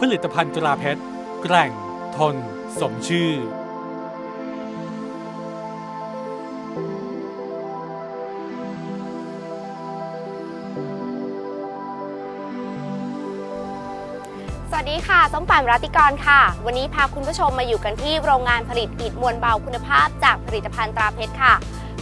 ผลิตภัณฑ์ตราเพชรแกร่ง ทน สมชื่อ สวัสดีค่ะ ส้มป่านรัตติกรค่ะ วันนี้พาคุณผู้ชมมาอยู่กันที่โรงงานผลิตอิฐมวลเบาคุณภาพจากผลิตภัณฑ์ตราเพชรค่ะ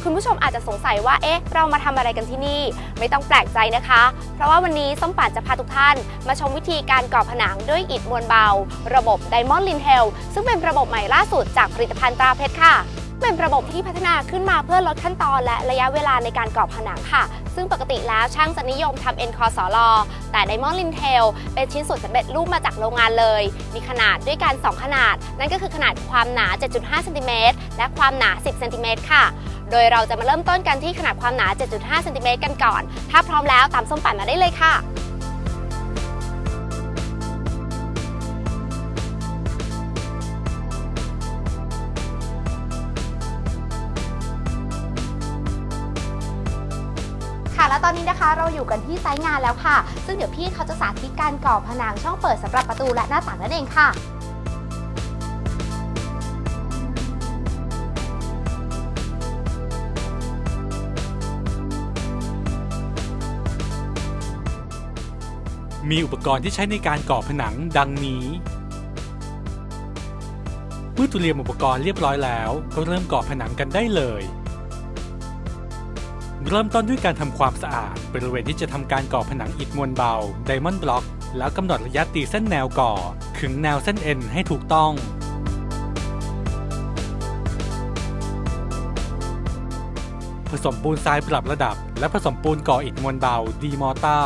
คุณผู้ชมอาจจะสงสัยว่า เอ๊ะ เรามาทำอะไรกันที่นี่ ไม่ต้องแปลกใจนะคะ เพราะว่าวันนี้ส้มป่านจะพาทุกท่าน มาชมวิธีการก่อผนังด้วยอิฐมวลเบา ระบบ Diamond l i n t e l ซึ่งเป็นระบบใหม่ล่าสุดจากผลิตภัณฑ์ตราเพชรค่ะ เป็นระบบที่พัฒนาขึ้นมาเพื่อลดขั้นตอนและระยะเวลาในการก่อผนังค่ะ ซึ่งปกติแล้วช่างจะนิยมทำเอ็นคอสอลอแต่ Diamond l i n t e l เป็นชิ้นส่วนสำเร็จรูปมาจากโรงงานเลย มีขนาดด้วยกัน 2 ขนาด นั่นก็คือขนาดความหนา 7.5เซนติเมตรและความหนา 10เซนติเมตรค่ะ โดยเราจะมาเริ่มต้นกันที่ขนาดความหนา 7.5เซนติเมตรกันก่อน ถ้าพร้อมแล้วตามส้มปั่นมาได้เลยค่ะ แล้วตอนนี้นะคะเราอยู่กันที่ไซต์งานแล้วค่ะ ซึ่งเดี๋ยวพี่เขาจะสาธิตการก่อผนังช่องเปิดสำหรับประตูและหน้าต่างนั่นเองค่ะมีอุปกรณ์ที่ใช้ในการก่อผนังดังนี้ เมื่อเตรียมอุปกรณ์เรียบร้อยแล้ว ก็เริ่มก่อผนังกันได้เลย เริ่มต้นด้วยการทำความสะอาด บริเวณที่จะทำการก่อผนังอิฐมวลเบา Diamond Block แล้วกำหนดระยะตีเส้นแนวก่อ ขึงแนวเส้นเอ็นให้ถูกต้อง ผสมปูนทรายปรับระดับ และผสมปูนก่ออิฐมวลเบาดีมอต้า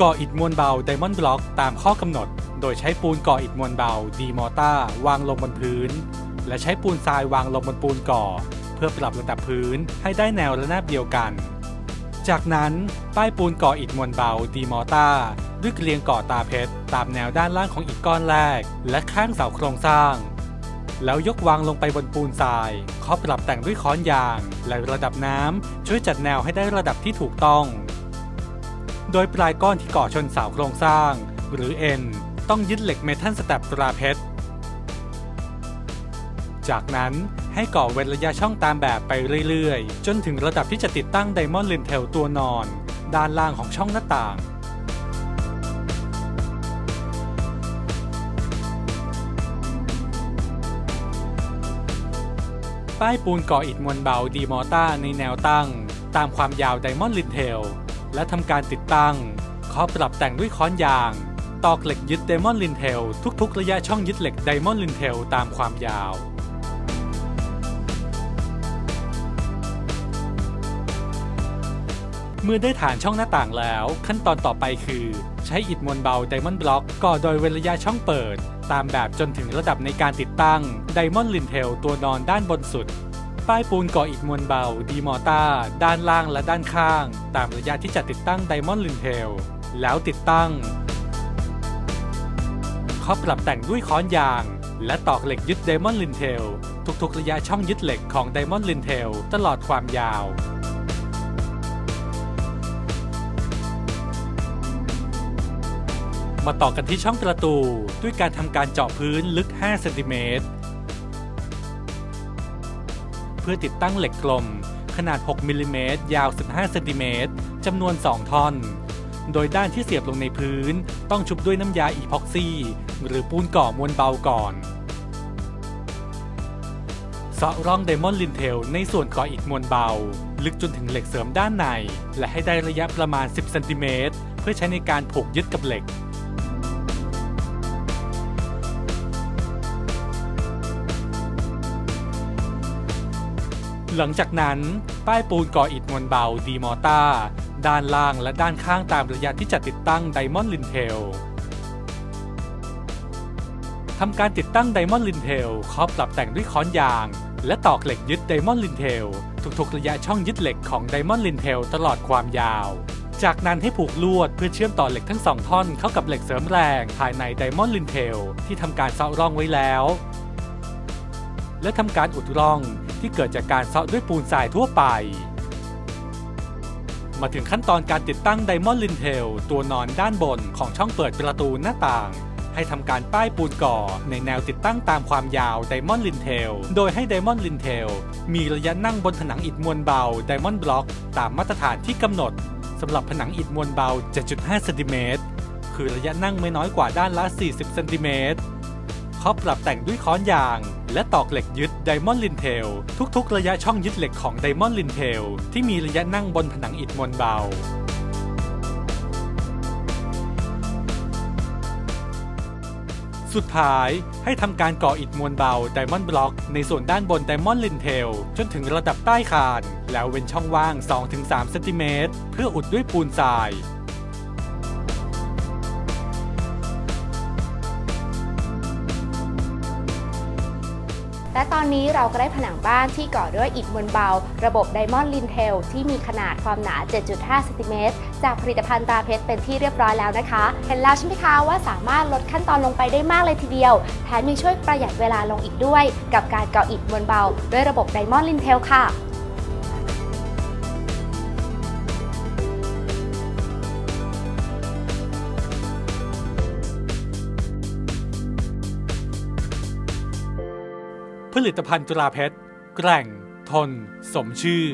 ก่ออิฐมวลเบาไดมอนด์บล็อกตามข้อกำหนด โดยใช้ปูนก่ออิฐมวลเบาดีมอต้าวางลงบนพื้น และใช้ปูนทรายวางลงบนปูนก่อ เพื่อปรับระดับพื้นให้ได้แนวระนาบเดียวกัน จากนั้นป้ายปูนก่ออิฐมวลเบาดีมอต้าด้วยเกลียงก่อตาเพชรตามแนวด้านล่างของอิฐก้อนแรก และข้างเสาโครงสร้าง แล้วยกวางลงไปบนปูนทรายเคาะปรับแต่งด้วยค้อนยาง และระดับน้ำช่วยจัดแนวให้ได้ระดับที่ถูกต้อง โดยปลายก้อนที่ก่อชนเสาโครงสร้างหรือเอ็น ต้องยึดเหล็กเมทัลสแตปตราเพชร จากนั้นให้ก่อเว้นระยะช่องตามแบบไปเรื่อยๆ จนถึงระดับที่จะติดตั้งไดมอนด์ลินเทลตัวนอน ด้านล่างของช่องหน้าต่าง ป้ายปูนก่ออิฐมวลเบาดีมอต้าในแนวตั้ง ตามความยาวไดมอนด์ลินเทลและทำการติดตั้งขอปรับแต่งด้วยค้อนยาง ตอกเหล็กยึดไดมอนด์ลินเทลทุกๆ ระยะช่องยึดเหล็กไดมอนด์ลินเทลตามความยาว เมื่อได้ฐานช่องหน้าต่างแล้ว ขั้นตอนต่อไปคือ ใช้อิฐมวลเบาไดมอนด์บล็อกก่อโดยเว้นระยะช่องเปิด ตามแบบจนถึงระดับในการติดตั้งไดมอนด์ลินเทลตัวนอนด้านบนสุดป้ายปูนก่ออิฐมวลเบา ดีมอต้า ด้านล่างและด้านข้าง ตามระยะที่จะติดตั้งไดมอนด์ลินเทล แล้วติดตั้ง ข้อปรับแต่งด้วยค้อนยาง และตอกเหล็กยึดไดมอนด์ลินเทลทุกๆระยะช่องยึดเหล็กของไดมอนด์ลินเทลตลอดความยาวมาต่อกันที่ช่องประตู ด้วยการทำการเจาะพื้นลึก 5 เซนติเมตร เพื่อติดตั้งเหล็กกลม ขนาด 6 มิลลิเมตรยาว 15 เซนติเมตรจำนวน 2 ท่อน โดยด้านที่เสียบลงในพื้น ต้องชุบด้วยน้ำยาอีพ็อกซี่ หรือปูนก่อมวลเบาก่อนเซาะร่องไดมอนด์ลินเทลในส่วนก่ออิฐมวลเบา ลึกจนถึงเหล็กเสริมด้านใน และให้ได้ระยะประมาณ 10เซนติเมตรเพื่อใช้ในการผูกยึดกับเหล็กหลังจากนั้น ป้ายปูนก่ออิฐมวลเบาดีมอต้า ด้านล่างและด้านข้างตามระยะที่จะติดตั้งไดมอนด์ลินเทลทำการติดตั้งไดมอนด์ลินเทลข้อบปรับแต่งด้วยค้อนยาง และตอกเหล็กยึดไดมอนด์ลินเทลทุกๆ ระยะช่องยึดเหล็กของไดมอนด์ลินเทลตลอดความยาว จากนั้นให้ผูกลวดเพื่อเชื่อมต่อเหล็กทั้งสองท่อนเข้ากับเหล็กเสริมแรงภายในไดมอนด์ลินเทลที่ทำการเซาะร่องไว้แล้ว และทำการอุดร่องทที่เกิดจากการเซาะด้วยปูนทรายทั่วไป มาถึงขั้นตอนการติดตั้งไดมอนด์ลินเทลตัวนอนด้านบนของช่องเปิดประตูหน้าต่าง ให้ทำการป้ายปูนก่อในแนวติดตั้งตามความยาวไดมอนด์ลินเทลโดยให้ไดมอนด์ลินเทลมีระยะนั่งบนผนังอิฐมวลเบาไดมอนด์บล็อก ตามมาตรฐานที่กำหนดสำหรับผนังอิฐมวลเบา 7.5เซนติเมตรคือระยะนั่งไม่น้อยกว่าด้านละ 40เซนติเมตรเขาปรับแต่งด้วยค้อนยาง และตอกเหล็กยึดไดมอนด์ลินเทลทุกๆ ระยะช่องยึดเหล็กของไดมอนด์ลินเทลที่มีระยะนั่งบนผนังอิฐมวลเบาสุดท้ายให้ทำการก่ออิฐมวลเบาไดมอนด์บล็อกในส่วนด้านบนไดมอนด์ลินเทลจนถึงระดับใต้คาน แล้วเว้นช่องว่าง 2-3 เซนติเมตรเพื่ออุดด้วยปูนทราย และตอนนี้เราก็ได้ผนังบ้านที่ก่อด้วยอิฐมวลเบา ระบบไดมอนด์ลินเทลที่มีขนาดความหนา 7.5เซนติเมตรจากผลิตภัณฑ์ตาเพชรเป็นที่เรียบร้อยแล้วนะคะ เห็นแล้วใช่ไหมคะว่าสามารถลดขั้นตอนลงไปได้มากเลยทีเดียว แถมยังช่วยประหยัดเวลาลงอีกด้วย กับการก่ออิฐมวลเบา ด้วยระบบไดมอนด์ลินเทลค่ะ ผลิตภัณฑ์ตราเพชรแกร่ง ทน สมชื่อ